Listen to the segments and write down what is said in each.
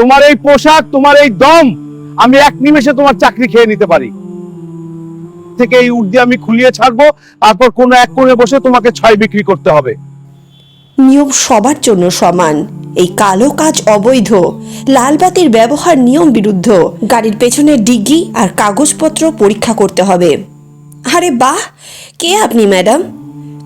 তোমার এই পোশাক, তোমার এই দম, আমি এক নিমেষে তোমার চাকরি খেয়ে নিতে পারি। থেকে এই উর্দি আমি খুলিয়ে ছাড়বো, তারপর কোনো এক কোণে বসে তোমাকে ছয় বিক্রি করতে হবে। নিয়ম সবার জন্য সমান। এই কালো কাজ অবৈধ। লালবাতির ব্যবহার নিয়ম বিরুদ্ধ। গাড়ির পেছনে ডিগ্রি আর কাগজপত্র পরীক্ষা করতে হবে। আরে বাহ! কে আপনি, ম্যাডাম?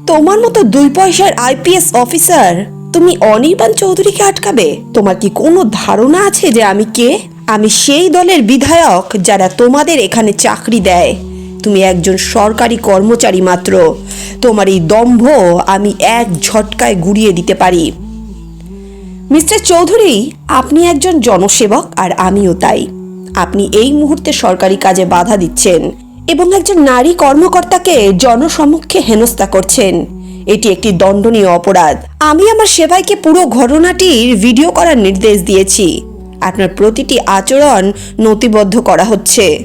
তোমার মতো দুই পয়সার আইপিএস অফিসার। তুমি অনির্বাণ চৌধুরীকে আটকাবে। তোমার কি কোনো ধারণা আছে যে আমি কে? আমি সেই দলের বিধায়ক যারা তোমাদের এখানে চাকরি দেয়। তুমি একজন সরকারি কর্মচারী মাত্র। তোমার এই দম্ভ আমি এক ঝটকায় গুড়িয়ে দিতে পারি। মিস্টার চৌধুরী, আপনি একজন জনসেবক আর আমিও তাই। আপনি এই মুহূর্তে সরকারি কাজে বাধা দিচ্ছেন এবং একজন নারী কর্মকর্তাকে জনসমক্ষে হেনস্থা করছেন। এটি একটি দণ্ডনীয় অপরাধ। আমি আমার সেবাইকে পুরো ঘটনাটির ভিডিও করার নির্দেশ দিয়েছি। আপনার প্রতিটি আচরণ নথিবদ্ধ করা হচ্ছে।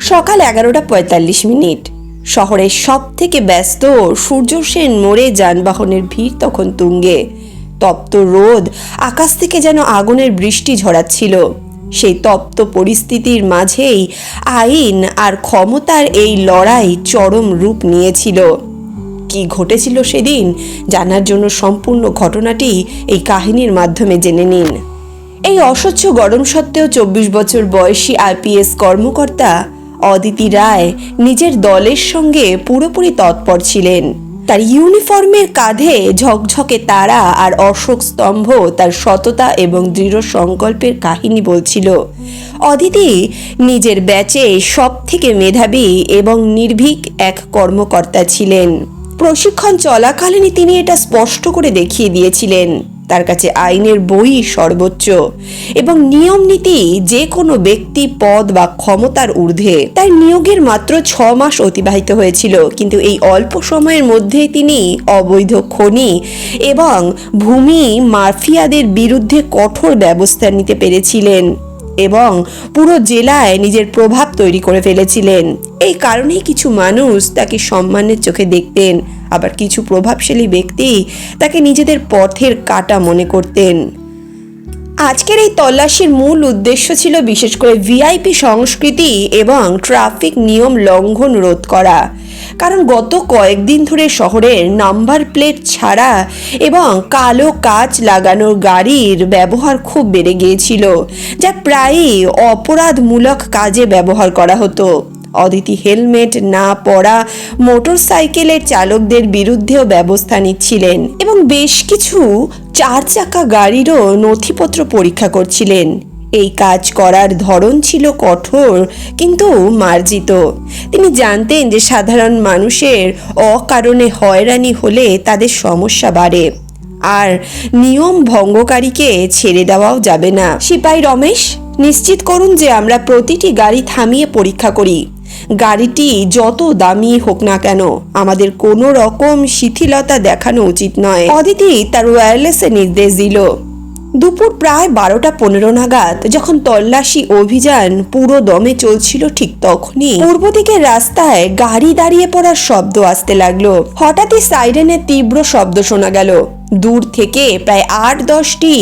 সকাল এগারোটা পঁয়তাল্লিশ মিনিট। শহরের সব থেকে ব্যস্ত সূর্য সেন মোড়ে যানবাহনের ভিড় তখন তুঙ্গে। তপ্ত রোদ আকাশ থেকে যেন আগুনের বৃষ্টি ঝরাচ্ছিল। সেই তপ্ত পরিস্থিতির মাঝেই আইন আর ক্ষমতার এই লড়াই চরম রূপ নিয়েছিল। কি ঘটেছিল সেদিন? জানার জন্য সম্পূর্ণ ঘটনাটি এই কাহিনীর মাধ্যমে জেনে নিন। এই অস্বচ্ছ গরম সত্ত্বেও চব্বিশ বছর বয়সী আইপিএস কর্মকর্তা অদিতি রায় নিজের দলের সঙ্গে পুরোপুরি তৎপর ছিলেন। তার ইউনিফর্মের কাঁধে ঝকঝকে তারা আর অশোক স্তম্ভ তার সততা এবং দৃঢ় সংকল্পের কাহিনী বলছিল। অদিতি নিজের ব্যাচে সব থেকে মেধাবী এবং নির্ভীক এক কর্মকর্তা ছিলেন। প্রশিক্ষণ চলাকালীনই তিনি এটা স্পষ্ট করে দেখিয়ে দিয়েছিলেন। তার কাছে আইনের বই সর্বোচ্চ এবং নিয়ম নীতি যে কোনো ব্যক্তি, পদ বা ক্ষমতার ঊর্ধ্বে। তার নিয়োগের মাত্র ছ মাস অতিবাহিত হয়েছিল, কিন্তু এই অল্প সময়ের মধ্যেই তিনি অবৈধ খনি এবং ভূমি মাফিয়াদের বিরুদ্ধে কঠোর ব্যবস্থা নিতে পেরেছিলেন। এবং পুরো জেলায় নিজের প্রভাব তৈরি করে ফেলেছিলেন। এই কারণেই কিছু মানুষ তাকে সম্মানের চোখে দেখতেন, আবার কিছু প্রভাবশালী ব্যক্তি তাকে নিজেদের পথের কাটা মনে করতেন। আজকের এই তল্লাশির মূল উদ্দেশ্য ছিল বিশেষ করে ভিআইপি সংস্কৃতি এবং ট্রাফিক নিয়ম লঙ্ঘন রোধ করা। কারণ গত কয়েকদিন ধরে শহরের নাম্বার প্লেট ছাড়া এবং কালো কাচ লাগানো গাড়ির ব্যবহার খুব বেড়ে গিয়েছিল, যা প্রায়ই অপরাধমূলক কাজে ব্যবহার করা হতো। অদিতি হেলমেট না পরা মোটরসাইকেলের চালকদের বিরুদ্ধেও ব্যবস্থা নিচ্ছিলেন এবং বেশ কিছু চার চাকা গাড়িরও নথিপত্র পরীক্ষা করছিলেন। এই কাজ করার ধরন ছিল কঠোর, কিন্তু মার্জিত। তিনি জানতেন যে সাধারণ মানুষের অকারণে হয়রানি হলে তাদের সমস্যা বাড়ে। আর নিয়ম ভঙ্গকারীকে ছেড়ে দেওয়াও যাবে না। সিপাই রমেশ, নিশ্চিত করুন যে আমরা প্রতিটি গাড়ি থামিয়ে পরীক্ষা করি। গাড়িটি যত দামি হোক না কেন, আমাদের কোনো রকম শিথিলতা দেখানো উচিত নয়। অদিতি তার ওয়্যারলেসে নির্দেশ দিল। দুপুর প্রায় বারোটা পনেরো নাগাদ যখন তল্লাশি অভিযান পুরো দমে চলছিল ঠিক তখনই। পূর্ব দিকের রাস্তায় গাড়ি দাঁড়িয়ে পড়ার শব্দ আসতে লাগল। হঠাৎই সাইরেনের তীব্র শব্দ শোনা গেল। দূর থেকে প্রায় আট দশটি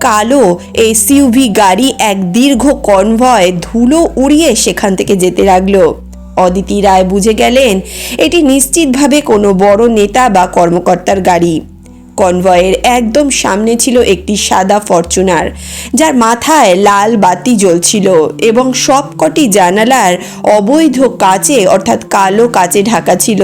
কালো এসইউভি গাড়ি এক দীর্ঘ কনভয় ধুলো উড়িয়ে সেখান থেকে যেতে লাগল। অদিতি রায় বুঝে গেলেন, এটি নিশ্চিতভাবে কোনো বড় নেতা বা কর্মকর্তার গাড়ি। কনভয়ের একদম সামনে ছিল একটি সাদা ফরচুনার, যার মাথায় লাল বাতি জ্বলছিল এবং সবকটি জানালার অবৈধ কাচে অর্থাৎ কালো কাচে ঢাকা ছিল।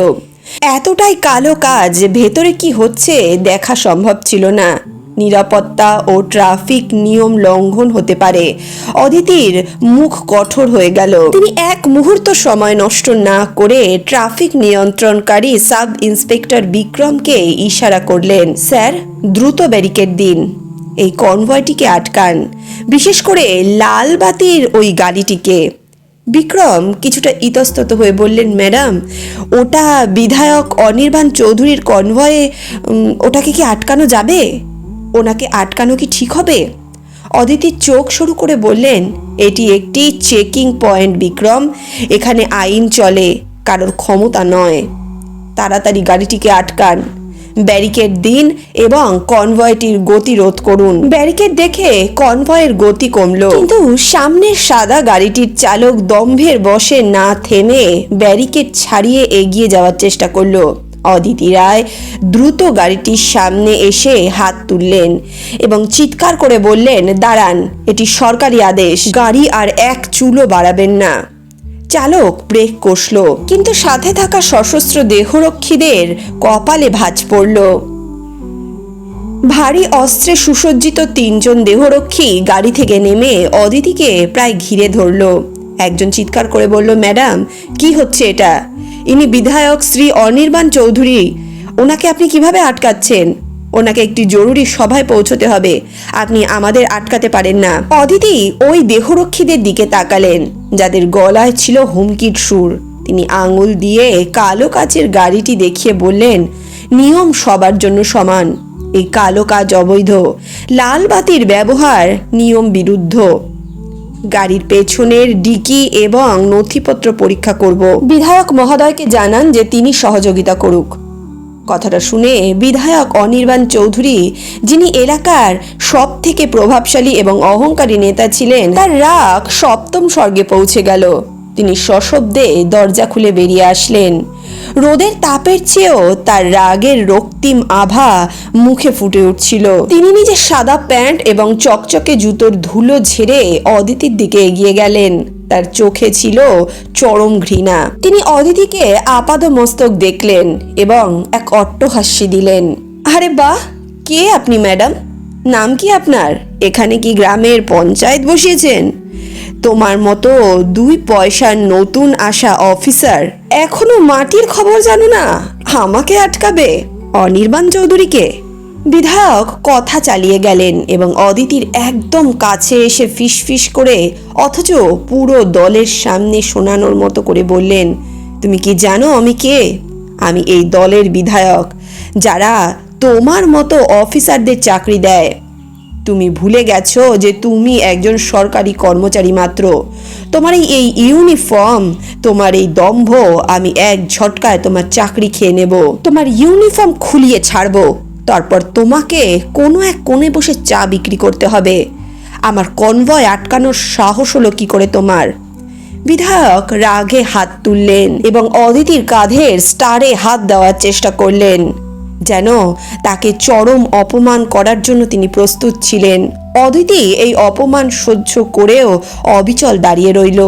এতটাই কালো কাজ ভেতরে কি হচ্ছে দেখা সম্ভব ছিল না। নিরাপত্তা ও ট্রাফিক নিয়ম লঙ্ঘন হতে পারে। অদিতির মুখ কঠোর হয়ে গেল। তিনি এক মুহূর্ত সময় নষ্ট না করে ট্রাফিক নিয়ন্ত্রণকারী সাব ইন্সপেক্টর বিক্রমকে ইশারা করলেন, স্যার, দ্রুত ব্যারিকেড দিন। এই কনভয়টিকে আটকান। বিশেষ করে লাল বাতির ওই গাড়িটিকে। বিক্রম কিছুটা ইতস্তত হয়ে বললেন, ম্যাডাম, ওটা বিধায়ক অনির্বাণ চৌধুরীর কনভয়ে ওটাকে কি আটকানো যাবে? ওনাকে আটকানো কি ঠিক হবে? অদিতির চোখ শুরু করে বললেন, এটি একটি চেকিং পয়েন্ট, বিক্রম। এখানে আইন চলে, কারোর ক্ষমতা নয়। তাড়াতাড়ি গাড়িটিকে আটকান। ব্যারিকেড দিন এবং কনভয়টির গতি রোধ করুন। ব্যারিকেড দেখে কনভয়ের গতি কমল। কিন্তু সামনের সাদা গাড়িটির চালক দম্ভের বসে না থেমে ব্যারিকেড ছাড়িয়ে এগিয়ে যাওয়ার চেষ্টা করল। অদিতি রায় দ্রুত গাড়িটির সামনে এসে হাত তুললেন এবং চিৎকার করে বললেন, দাঁড়ান, এটি সরকারি আদেশ, গাড়ি আর এক চুলো বাড়াবেন না। চালক ব্রেক কষল, কিন্তু সাথে থাকা সশস্ত্র দেহরক্ষীদের কপালে ভাঁজ পড়ল। ভারী অস্ত্রে সুসজ্জিত তিনজন দেহরক্ষী গাড়ি থেকে নেমে অদিতিকে প্রায় ঘিরে ধরল। একজন চিৎকার করে বলল, ম্যাডাম, কি হচ্ছে এটা? ইনি বিধায়ক শ্রী অনির্বাণ চৌধুরী। ওনাকে আপনি কীভাবে আটকাচ্ছেন? ওনাকে একটি জরুরি সভায় পৌঁছতে হবে। আপনি আমাদের আটকাতে পারেন না। অদিতি ওই দেহরক্ষীদের দিকে তাকালেন, যাদের গলায় ছিল হুমকির সুর। তিনি আঙুল দিয়ে কালো কাচের গাড়িটি দেখিয়ে বললেন, নিয়ম সবার জন্য সমান। এই কালো কাজ অবৈধ। লাল বাতির ব্যবহার নিয়ম বিরুদ্ধ। গাড়ির পেছনের ডিকি এবং নথিপত্র পরীক্ষা করব। বিধায়ক মহোদয়কে জানান যে তিনি সহযোগিতা করুক। কথাটা শুনে বিধায়ক অনির্বাণ চৌধুরী, যিনি এলাকার সব থেকে প্রভাবশালী এবং অহংকারী নেতা ছিলেন, তার রাগ সপ্তম স্বর্গে পৌঁছে গেল। তিনি সশব্দে দরজা খুলে বেরিয়ে আসলেন। রোদের তাপের চেয়েও তার রাগের রক্তিম আভা মুখে ফুটে উঠছিল। তিনি নিজের সাদা প্যান্ট এবং চকচকে জুতোর ধুলো ঝেড়ে অদিতির দিকে এগিয়ে গেলেন। তার চোখে ছিল চরম ঘৃণা। তিনি অদিতিকে আপাদ মস্তক দেখলেন এবং এক অট্টহাস্যি দিলেন। আরে বাহ! কে আপনি, ম্যাডাম? নাম কি আপনার? এখানে কি গ্রামের পঞ্চায়েত বসিয়েছেন? তোমার মতো দুই পয়সার নতুন আসা অফিসার এখনও মাটির খবর জানো না? আমাকে আটকাবে। অনির্বাণ চৌধুরীকে। বিধায়ক কথা চালিয়ে গেলেন এবং অদিতির একদম কাছে এসে ফিসফিস করে অথচ পুরো দলের সামনে শোনানোর মতো করে বললেন, তুমি কি জানো আমি কে? আমি এই দলের বিধায়ক, যারা তোমার মতো অফিসারদের চাকরি দেয়। তুমি ভুলে গেছো যে তুমি একজন সরকারি কর্মচারী মাত্র। তোমার এই ইউনিফর্ম, তোমার এই দম্ভ, আমি এক ঝটকায় তোমার চাকরি খেয়ে নেব। তোমার ইউনিফর্ম খুলিয়ে ছাড়বো। তারপর তোমাকে কোনো এক কোণে বসে চা বিক্রি করতে হবে। আমার কনভয় আটকানোর সাহস হলো কি করে তোমার? বিধায়ক রাগে হাত তুললেন এবং অদিতির কাঁধের স্টারে হাত দেওয়ার চেষ্টা করলেন। যেন তাকে চরম অপমান করার জন্য তিনি প্রস্তুত ছিলেন। অদিতি এই অপমান সহ্য করেও অবিচল দাঁড়িয়ে রইল।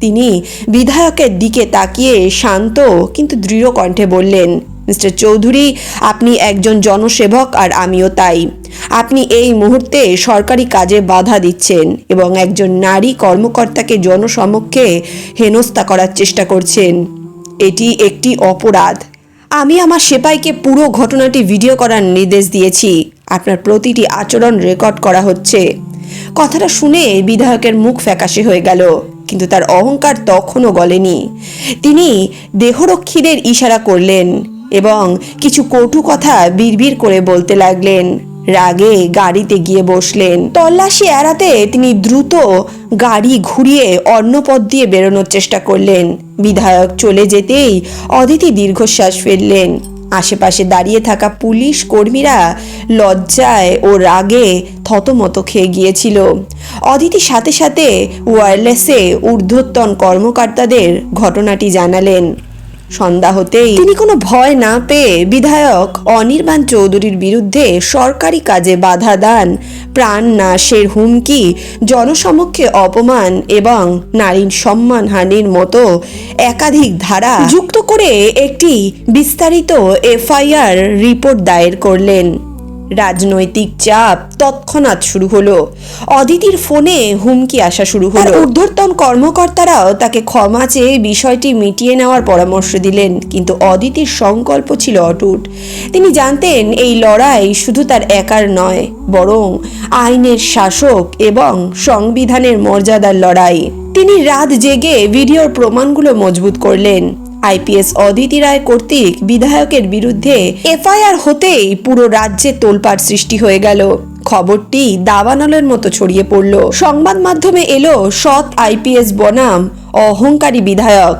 তিনি বিধায়কের দিকে তাকিয়ে শান্ত কিন্তু দৃঢ় কণ্ঠে বললেন, মিস্টার চৌধুরী, আপনি একজন জনসেবক আর আমিও তাই। আপনি এই মুহূর্তে সরকারি কাজে বাধা দিচ্ছেন এবং একজন নারী কর্মকর্তাকে জনসমক্ষে হেনস্থা করার চেষ্টা করছেন। এটি একটি অপরাধ। আমি আমার সেপাইকে পুরো ঘটনাটি ভিডিও করার নির্দেশ দিয়েছি। আপনার প্রতিটি আচরণ রেকর্ড করা হচ্ছে। কথাটা শুনে বিধায়কের মুখ ফ্যাকাশে হয়ে গেল, কিন্তু তার অহংকার তখনও গলেনি। তিনি দেহরক্ষীদের ইশারা করলেন এবং কিছু কটু কথা বিড়বিড় করে বলতে লাগলেন রাগে গাড়িতে গিয়ে বসলেন। তল্লাশি এড়াতে তিনি দ্রুত গাড়ি ঘুরিয়ে অন্য পথ দিয়ে বেরোনোর চেষ্টা করলেন। বিধায়ক চলে যেতেই অদিতি দীর্ঘশ্বাস ফেললেন। আশেপাশে দাঁড়িয়ে থাকা পুলিশ কর্মীরা লজ্জায় ও রাগে থতমত খেয়ে গিয়েছিল। অদিতি সাথে সাথে ওয়্যারলেসে ঊর্ধ্বতন কর্মকর্তাদের ঘটনাটি জানালেন। সন্ধ্যা হতেই তিনি কোনো ভয় না পেয়ে বিধায়ক অনির্বাণ চৌধুরীর বিরুদ্ধে সরকারি কাজে বাধা দান। প্রাণ নাশের হুমকি, জনসমক্ষে অপমান এবং নারীর সম্মানহানির মতো একাধিক ধারা যুক্ত করে একটি বিস্তারিত এফআইআর রিপোর্ট দায়ের করলেন। রাজনৈতিক চাপ তৎক্ষণাৎ শুরু হলো। অদিতির ফোনে হুমকি আসা শুরু হলো। ঊর্ধ্বতন কর্মকর্তারাও তাকে ক্ষমা চেয়ে বিষয়টি মিটিয়ে নেওয়ার পরামর্শ দিলেন কিন্তু অদিতির সংকল্প ছিল অটুট। তিনি জানতেন এই লড়াই শুধু তার একার নয় বরং আইনের শাসক এবং সংবিধানের মর্যাদার লড়াই। তিনি রাত জেগে ভিডিওর প্রমাণগুলো মজবুত করলেন। আইপিএস অদিতি রায় কর্তৃক বিধায়কের বিরুদ্ধে এফআইআর হতেই পুরো রাজ্যে তোলপাড় সৃষ্টি হয়ে গেল। খবরটি দাবানলের মতো ছড়িয়ে পড়ল। সংবাদ মাধ্যমে এলো সৎ আইপিএস বনাম, অহংকারী বিধায়ক।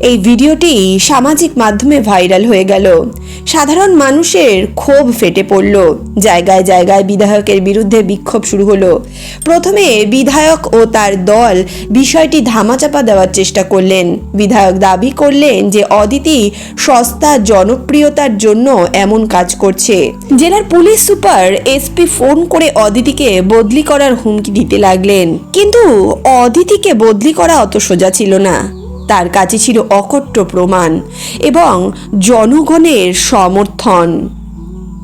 এই ভিডিওটি সামাজিক মাধ্যমে ভাইরাল হয়ে গেল। সাধারণ মানুষের ক্ষোভ ফেটে পড়ল। জায়গায় জায়গায় বিধায়কের বিরুদ্ধে বিক্ষোভ শুরু হলো। প্রথমে বিধায়ক ও তার দল বিষয়টি ধামাচাপা দেওয়ার চেষ্টা করলেন। বিধায়ক দাবি করলেন যে অদিতি সস্তা জনপ্রিয়তার জন্য এমন কাজ করছে। জেলার পুলিশ সুপার এসপি ফোন করে অদিতিকে বদলি করার হুমকি দিতে লাগলেন। কিন্তু অদিতিকে বদলি করা অত সোজা ছিল না। তার কাছে ছিল অকট্য প্রমাণ এবং জনগণের সমর্থন।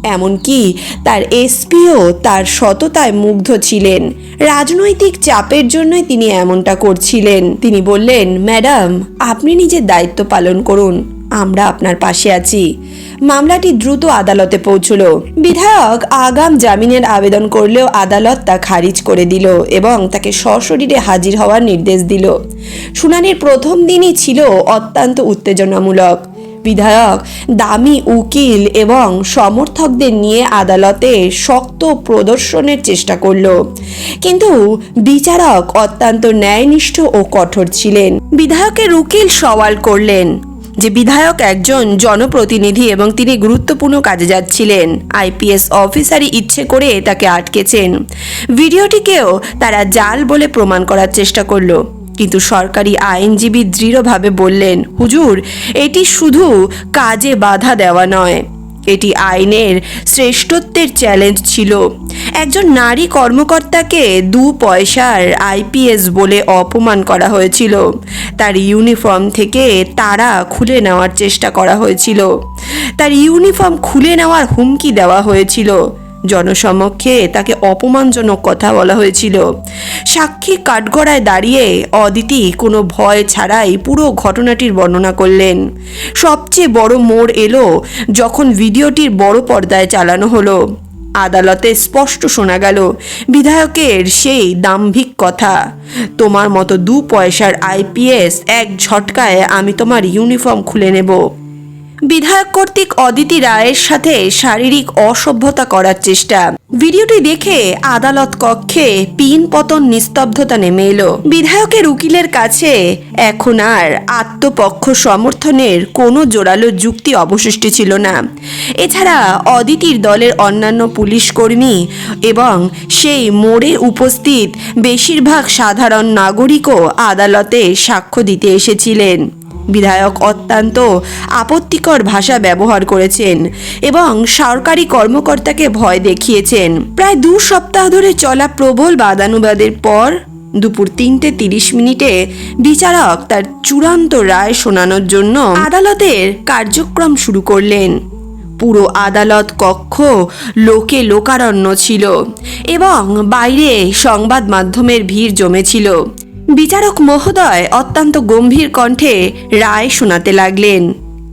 এমনকি তার এসপিও তার সততায় মুগ্ধ ছিলেন। রাজনৈতিক চাপের জন্যই তিনি এমনটা করছিলেন। তিনি বললেন, ম্যাডাম, আপনি নিজের দায়িত্ব পালন করুন। আমরা আপনার পাশে আছি। মামলাটি দ্রুত আদালতে পৌঁছল। বিধায়ক আগাম জামিনের আবেদন করলেও আদালত তা খারিজ করে দিল এবং তাকে সশরীরে হাজির হওয়ার নির্দেশ দিল। শুনানির প্রথম দিনই ছিল অত্যন্ত উত্তেজনামূলক। বিধায়ক, দামি উকিল এবং সমর্থকদের নিয়ে আদালতে শক্ত প্রদর্শনের চেষ্টা করল। কিন্তু বিচারক অত্যন্ত ন্যায়নিষ্ঠ ও কঠোর ছিলেন। বিধায়কের উকিল সওয়াল করলেন যে বিধায়ক একজন জনপ্রতিনিধি এবং তিনি গুরুত্বপূর্ণ কাজে যাচ্ছিলেন। আইপিএস অফিসারই ইচ্ছে করে তাকে আটকেছেন। ভিডিওটিকেও তারা জাল বলে প্রমাণ করার চেষ্টা করল। কিন্তু সরকারি আইনজীবী দৃঢ়ভাবে বললেন, হুজুর, এটি শুধু কাজে বাধা দেওয়া নয়। এটি আইনের শ্রেষ্ঠত্বের চ্যালেঞ্জ ছিল। একজন নারী কর্মকর্তাকে দু পয়সার আইপিএস বলে অপমান করা হয়েছিল। তার ইউনিফর্ম থেকে তারা খুলে নেওয়ার চেষ্টা করা হয়েছিল। তার ইউনিফর্ম খুলে নেওয়ার হুমকি দেওয়া হয়েছিল। জনসমক্ষে তাকে অপমানজনক কথা বলা হয়েছিল। সাক্ষী কাঠগড়ায় দাঁড়িয়ে অদিতি কোনো ভয় ছাড়াই পুরো ঘটনাটির বর্ণনা করলেন। সবচেয়ে বড় মোড় এলো যখন ভিডিওটির বড় পর্দায় চালানো হলো। আদালতে স্পষ্ট শোনা গেল, বিধায়কের সেই দাম্ভিক কথা, তোমার মতো দু পয়সার আইপিএস এক ঝটকায় আমি তোমার ইউনিফর্ম খুলে নেব। বিধায়ক কর্তৃক অদিতি রায়ের সাথে শারীরিক অসভ্যতা করার চেষ্টা। ভিডিওটি দেখে আদালত কক্ষে পিন পতন নিস্তব্ধতা নেমে এলো। বিধায়কের উকিলের কাছে এখন আর আত্মপক্ষ সমর্থনের কোনো জোরালো যুক্তি অবশিষ্ট ছিল না। এছাড়া অদিতির দলের অন্যান্য পুলিশ কর্মী এবং সেই মোড়ে উপস্থিত বেশিরভাগ সাধারণ নাগরিকও আদালতে সাক্ষ্য দিতে এসেছিলেন। বিধায়ক অত্যন্ত আপত্তিকর ভাষা ব্যবহার করেছেন এবং সরকারি কর্মকর্তাকে ভয় দেখিয়েছেন। প্রায় দু সপ্তাহ ধরে চলা প্রবল বাদানুবাদের পর দুপুর তিনটে তিরিশ মিনিটে বিচারক তার চূড়ান্ত রায় শোনানোর জন্য আদালতের কার্যক্রম শুরু করলেন। পুরো আদালত কক্ষ লোকে লোকারণ্য ছিল এবং বাইরে সংবাদ মাধ্যমের ভিড় জমেছিল। বিচারক মহোদয় অত্যন্ত গম্ভীর কণ্ঠে রায় শোনাতে লাগলেন।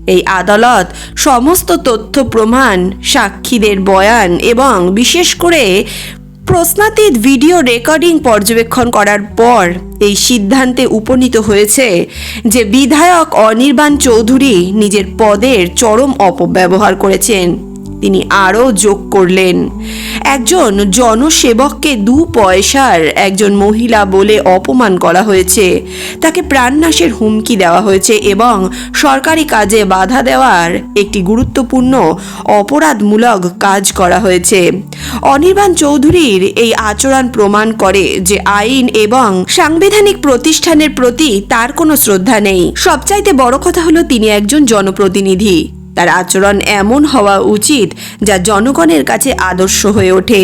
এই আদালত সমস্ত তথ্য প্রমাণ, সাক্ষীদের বয়ান এবং বিশেষ করে প্রশ্নাতীত ভিডিও রেকর্ডিং পর্যবেক্ষণ করার পর এই সিদ্ধান্তে উপনীত হয়েছে যে বিধায়ক অনির্বাণ চৌধুরী নিজের পদের চরম অপব্যবহার করেছেন। তিনি আরও যোগ করলেন। একজন জনসেবককে দু পয়সার একজন মহিলা বলে অপমান করা হয়েছে। তাকে প্রাণনাশের হুমকি দেওয়া হয়েছে এবং সরকারি কাজে বাধা দেওয়ার একটি গুরুত্বপূর্ণ, অপরাধমূলক কাজ করা হয়েছে। অনির্বাণ চৌধুরীর এই আচরণ প্রমাণ করে যে আইন এবং সাংবিধানিক প্রতিষ্ঠানের প্রতি তার কোনো শ্রদ্ধা নেই। সবচাইতে বড় কথা হলো তিনি একজন জনপ্রতিনিধি। তার আচরণ এমন হওয়া উচিত যা জনগণের কাছে আদর্শ হয়ে ওঠে।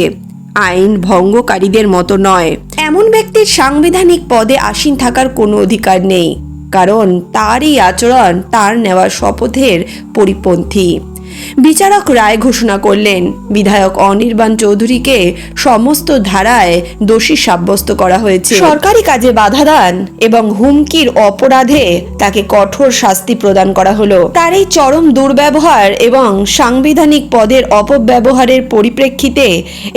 আইন ভঙ্গকারীদের মতো নয়। এমন ব্যক্তির সাংবিধানিক পদে আসীন থাকার কোনো অধিকার নেই, কারণ তার এই আচরণ তার নেওয়া শপথের পরিপন্থী। বিচারক রায় ঘোষণা করলেন। বিধায়ক অনির্বাণ চৌধুরীকে সমস্ত ধারায় দোষী সাব্যস্ত করা হয়েছে। সরকারি কাজে বাধা দান এবং হুমকির অপরাধে তাকে কঠোর শাস্তি প্রদান করা হলো। তার এই চরম দুর্ব্যবহার এবং সাংবিধানিক পদের অপব্যবহারের পরিপ্রেক্ষিতে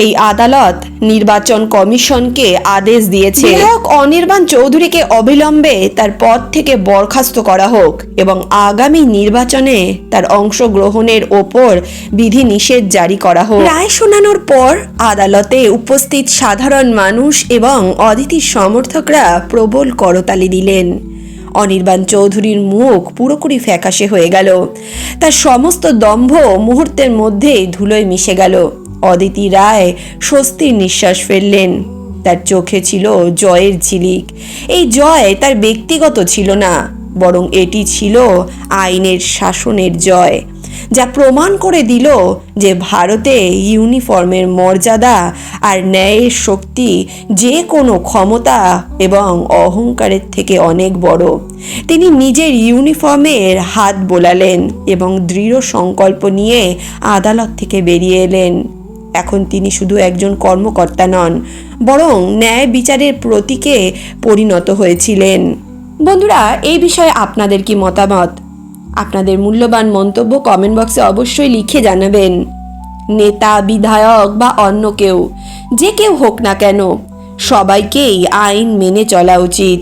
এই আদালত নির্বাচন কমিশনকে আদেশ দিয়েছে। বিধায়ক অনির্বাণ চৌধুরীকে অবিলম্বে তার পদ থেকে বরখাস্ত করা হোক এবং আগামী নির্বাচনে তার অংশগ্রহণের ওপর বিধি নিষেধ জারি করা হোক। রায় শোনানোর পর আদালতে উপস্থিত সাধারণ মানুষ এবং অদিতির সমর্থকরা প্রবল করতালি দিলেন। অনির্বাণ চৌধুরীর মুখ পুরোপুরি ফ্যাকাশে হয়ে গেল। তার সমস্ত দম্ভ মুহূর্তের মধ্যেই ধুলোয় মিশে গেল। অদিতি রায় স্বস্তির নিঃশ্বাস ফেললেন। তার চোখে ছিল জয়ের ঝিলিক। এই জয় তার ব্যক্তিগত ছিল না। বরং এটি ছিল আইনের শাসনের জয়, যা প্রমাণ করে দিল যে ভারতে ইউনিফর্মের মর্যাদা আর ন্যায়ের শক্তি যে কোনো ক্ষমতা এবং অহংকারের থেকে অনেক বড়। তিনি নিজের ইউনিফর্মের হাত বোলালেন এবং দৃঢ় সংকল্প নিয়ে আদালত থেকে বেরিয়ে এলেন। এখন তিনি শুধু একজন কর্মকর্তা নন, বরং ন্যায় বিচারের প্রতীকে পরিণত হয়েছিলেন। বন্ধুরা, এই বিষয়ে আপনাদের কি মতামত? আপনাদের মূল্যবান মন্তব্য কমেন্ট বক্সে অবশ্যই লিখে জানাবেন। নেতা, বিধায়ক বা অন্য কেউ, যে কেউ হোক না কেন, সবাইকেই আইন মেনে চলা উচিত।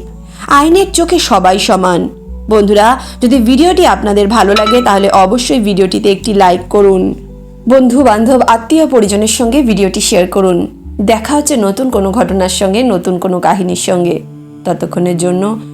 আইনের চোখে সবাই সমান। বন্ধুরা, যদি ভিডিওটি আপনাদের ভালো লাগে, তাহলে অবশ্যই ভিডিওটিতে একটি লাইক করুন। বন্ধু, বান্ধব, আত্মীয় পরিজনের সঙ্গে ভিডিওটি শেয়ার করুন। দেখা হচ্ছে নতুন কোনো ঘটনার সঙ্গে, নতুন কোনো কাহিনীর সঙ্গে। ততক্ষণের জন্য